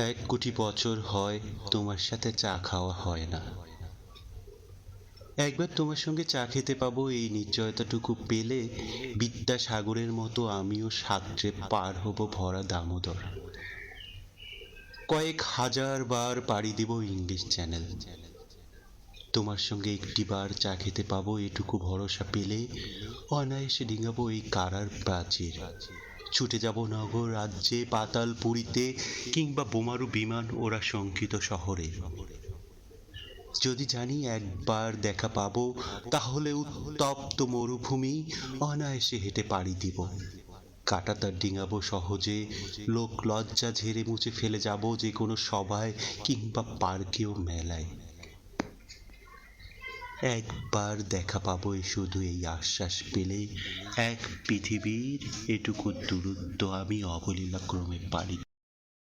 এক কোটি বছর হয় তোমার সাথে চা খাওয়া হয় না। একবার তোমার সঙ্গে চা খেতে পাবো এই নিশ্চয়তাটুকু পেলে বিদ্যাসাগরের মতো আমিও সাগরে পার হব ভরা দামোদর। কয়েক হাজার বার পাড়ি দিব ইংলিশ চ্যানেল। তোমার সঙ্গে একটি বার চা খেতে পাবো এটুকু ভরসা পেলে অনায়াসে ডিঙাবো এই কারার প্রাচীর। ছুটে যাব নগর রাজ্যে পাতাল পুরীতে কিংবা বোমারু বিমান ওরা শঙ্কিত শহরে। যদি জানি একবার দেখা পাবো, তাহলে উত্তপ্ত মরুভূমি অনায়াসে হেঁটে পাড়ি দিব। কাটাতার ডিঙাবো সহজে, লোক লজ্জা ঝেড়ে মুছে ফেলে যাব যে কোনো সভায় কিংবা পার্কেও মেলায়। একবার দেখা পাবো শুধু এই আশ্বাস পেলে এক পৃথিবীর এটুকু দূরত্ব আমি অবলীলাক্রমে পারি।